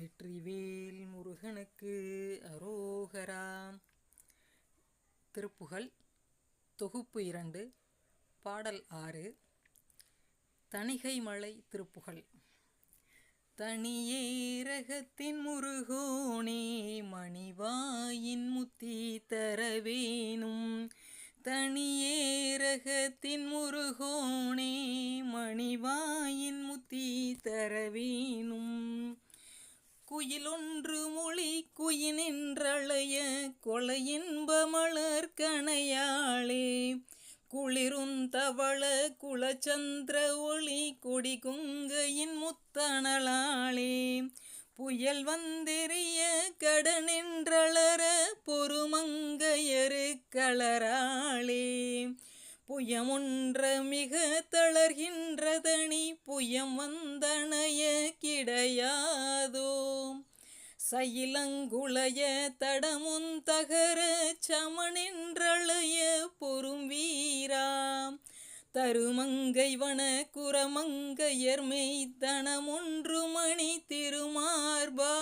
வெற்றிவேல் முருகனுக்கு அரோகரா. திருப்புகழ் தொகுப்பு இரண்டு பாடல் ஆறு தணிகை மலை திருப்புகழ். தனியேரகத்தின் முருகோனே மணிவாயின் முத்தி தரவேணும். தனியேரகத்தின் முருகோனே மணிவாயின் முத்தி தரவேணும். குயிலொன்று மொழி குயினின்றளைய கொலையின்ப மலர் கணையாளே. குளிருந்தவள குலச்சந்திர ஒளி கொடி குங்கையின் முத்தணலாளே புயல் வந்தெறிய கடனின்றளர பொறுமங்கையரு களராளே புயமொன்ற மிக தளர்கின்றதனி புயம் வந்தணைய கிடையா சயிலங்குளைய தடமுந்தகர சமனின்றளைய பொறும் வீரா தருமங்கை வன குரமங்கையர் மெய்தனமொன்று மணி திருமார்பா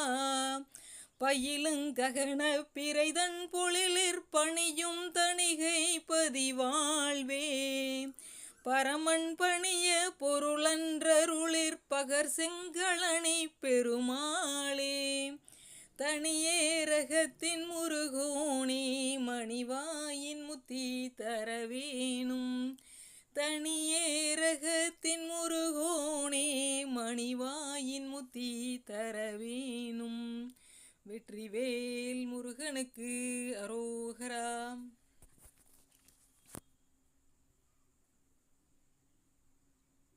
பயிலுங்ககன பிறைதன் பொழிலிற் பணியும் தணிகை பதிவாழ்வே. பரமன் பணிய பொருளன்றருளிற் பகர் செங்கழனி பெருமாளே. தனியேரகத்தின் முருகோணி மணிவாயின் முத்தி தரவேணும். தனியேரகத்தின் முருகோணே மணிவாயின் முத்தி தரவேணும். வெற்றிவேல் முருகனுக்கு அரோகராம்